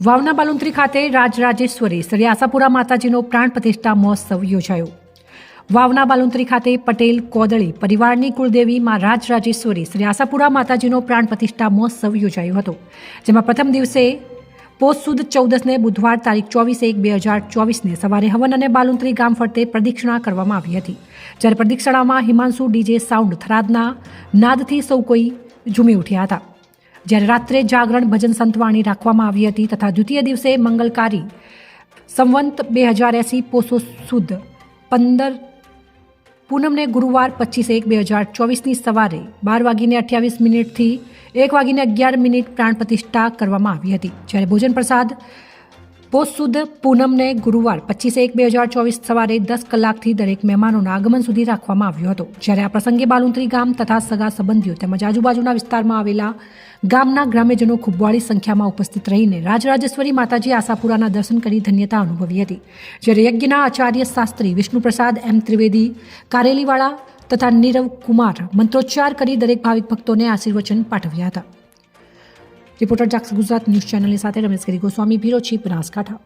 વાવના બાલુંત્રી ખાતે રાજરાજેશ્વરી શ્રી આશાપુરા માતાજીનો પ્રાણ પ્રતિષ્ઠા મહોત્સવ યોજાયો. વાવના બાલુંત્રી ખાતે પટેલ કોદળી પરિવારની કુળદેવી માં રાજરાજેશ્વરી શ્રી આશાપુરા માતાજીનો પ્રાણ પ્રતિષ્ઠા મહોત્સવ યોજાયો હતો, જેમાં પ્રથમ દિવસે પોષ સુદ ચૌદસને બુધવાર તારીખ ચોવીસ એક બે હજાર ચોવીસને સવારે હવન અને બાલુંત્રી ગામ ફરતે પ્રદક્ષિણા કરવામાં આવી હતી. જ્યારે પ્રદક્ષિણામાં હિમાંશુ ડીજે સાઉન્ડ થરાદના નાદથી સૌ કોઈ ઝૂમી ઉઠ્યા હતા. જ્યારે રાત્રે જાગરણ ભજન સંતવાણી રાખવામાં આવી હતી તથા દ્વિતીય દિવસે મંગલકારી સંવંત બે હજાર એંસી પોસો સુદ પંદર પૂનમને ગુરુવાર પચીસ એક બે હજાર ચોવીસની સવારે બાર વાગીને અઠ્યાવીસ મિનિટથી એક વાગીને અગિયાર મિનિટ પ્રાણ પ્રતિષ્ઠા કરવામાં આવી હતી. જ્યારે ભોજન પ્રસાદ પોષ પૂનમને, ગુરુવાર પચીસ એક બે હજાર ચોવીસ સવારે દસ કલાકથી દરેક મહેમાનોના આગમન સુધી રાખવામાં આવ્યો હતો. જ્યારે આ પ્રસંગે બાલુંત્રી ગામ તથા સગા સંબંધીઓ તેમજ આજુબાજુના વિસ્તારમાં આવેલા ગામના ગ્રામ્યજનો ખૂબ વાળી સંખ્યામાં ઉપસ્થિત રહીને રાજરાજેશ્વરી માતાજી આશાપુરાના દર્શન કરી ધન્યતા અનુભવી હતી. જ્યારે યજ્ઞના આચાર્ય શાસ્ત્રી વિષ્ણુપ્રસાદ એમ ત્રિવેદી, કારેલીવાળા તથા નીરવ કુમાર મંત્રોચ્ચાર કરી દરેક ભાવિક ભક્તોને આશીર્વચન પાઠવ્યા હતા. રિપોર્ટર જાક્સ ગુજરાત ન્યૂઝ ચેનલની સાથે રમેશ ગરી ગોસ્વામી ચીફ બનાસકાંઠા.